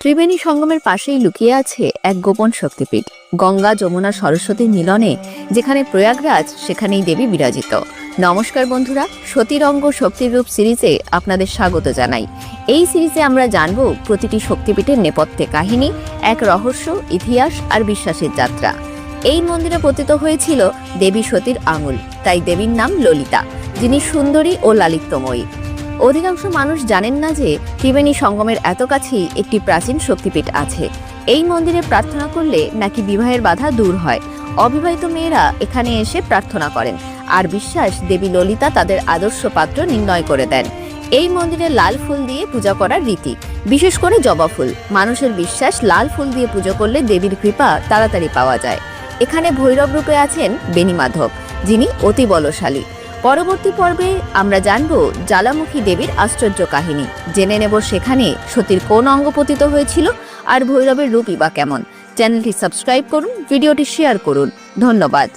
ত্রিবেণী সঙ্গমের পাশেই লুকিয়ে আছে এক গোপন শক্তিপীঠ, গঙ্গা, যমুনা সরস্বতীর মিলনে, যেখানে প্রয়াগরাজ, সেখানেই দেবী বিরাজিত। নমস্কার বন্ধুরা, সতীরঙ্গ শক্তিরূপ সিরিজে আপনাদের স্বাগত জানাই। এই সিরিজে আমরা জানব প্রতিটি শক্তিপীঠের নেপথ্যে কাহিনী, এক রহস্য, ইতিহাস আর বিশ্বাসের যাত্রা। এই মন্দিরে পতিত হয়েছিল দেবী সতীর আঙুল, তাই দেবীর নাম ললিতা, যিনি সুন্দরী ও লালিত্যময়ী। অধিকাংশ মানুষ জানেন না যে ত্রিবেণী সঙ্গমের এত কাছেই একটি প্রাচীন শক্তিপীঠ আছে। এই মন্দিরে প্রার্থনা করলে নাকি বিবাহের বাধা দূর হয়। অবিবাহিত মেয়েরা এখানে এসে প্রার্থনা করেন আর বিশ্বাস দেবী ললিতা তাদের আদর্শ পাত্র নির্ণয় করে দেন। এই মন্দিরে লাল ফুল দিয়ে পূজা করার রীতি, বিশেষ করে জবা ফুল। মানুষের বিশ্বাস, লাল ফুল দিয়ে পুজো করলে দেবীর কৃপা তাড়াতাড়ি পাওয়া যায়। এখানে ভৈরব রূপে আছেন বেণীমাধব যিনি অতি বলশালী। পরবর্তী পর্বে আমরা জানব জ্বালামুখী দেবীর আশ্চর্য কাহিনী। জেনে নেব সেখানে সতীর কোন অঙ্গ পতিত হয়েছিল আর ভৈরবের রূপই বা কেমন। চ্যানেলটি সাবস্ক্রাইব করুন, ভিডিওটি শেয়ার করুন। ধন্যবাদ।